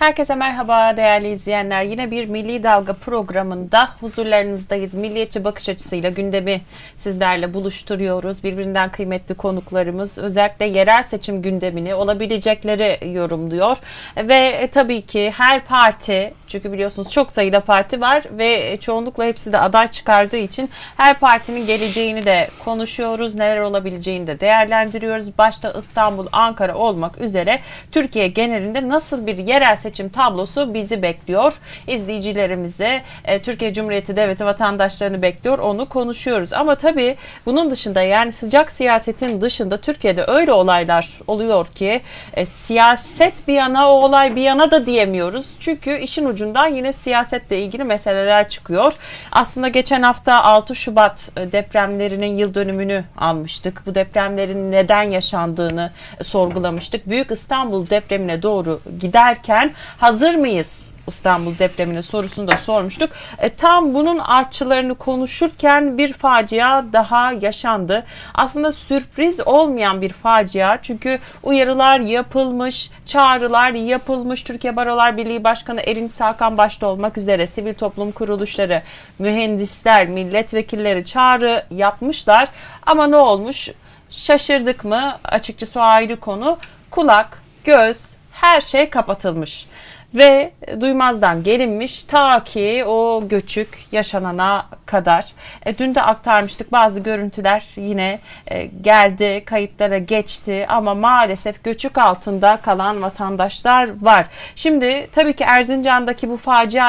Herkese merhaba değerli izleyenler. Yine bir Milli Dalga programında huzurlarınızdayız. Milliyetçi bakış açısıyla gündemi sizlerle buluşturuyoruz. Birbirinden kıymetli konuklarımız özellikle yerel seçim gündemini olabilecekleri yorumluyor. Ve e, tabii ki her parti çünkü biliyorsunuz çok sayıda parti var ve çoğunlukla hepsi de aday çıkardığı için her partinin geleceğini de konuşuyoruz. Neler olabileceğini de değerlendiriyoruz. Başta İstanbul, Ankara olmak üzere Türkiye genelinde nasıl bir yerel seçim tablosu bizi bekliyor. İzleyicilerimize e, Türkiye Cumhuriyeti Devleti vatandaşlarını bekliyor. Onu konuşuyoruz. Ama tabii bunun dışında yani sıcak siyasetin dışında Türkiye'de öyle olaylar oluyor ki e, siyaset bir yana o olay bir yana da diyemiyoruz. Çünkü işin ucundan yine siyasetle ilgili meseleler çıkıyor. Aslında geçen hafta 6 Şubat e, depremlerinin yıl dönümünü almıştık. Bu depremlerin neden yaşandığını e, sorgulamıştık. Büyük İstanbul depremine doğru giderken hazır mıyız? İstanbul depreminin sorusunu da sormuştuk. E, tam bunun artçılarını konuşurken bir facia daha yaşandı. Aslında sürpriz olmayan bir facia çünkü uyarılar yapılmış, çağrılar yapılmış. Türkiye Barolar Birliği Başkanı Erinç Hakan başta olmak üzere sivil toplum kuruluşları, mühendisler, milletvekilleri çağrı yapmışlar. Ama ne olmuş? Şaşırdık mı? Açıkçası o ayrı konu. Kulak, göz, her şey kapatılmış ve duymazdan gelinmiş ta ki o göçük yaşanana kadar. E, dün de aktarmıştık bazı görüntüler yine e, geldi kayıtlara geçti ama maalesef göçük altında kalan vatandaşlar var. Şimdi tabii ki Erzincan'daki bu facia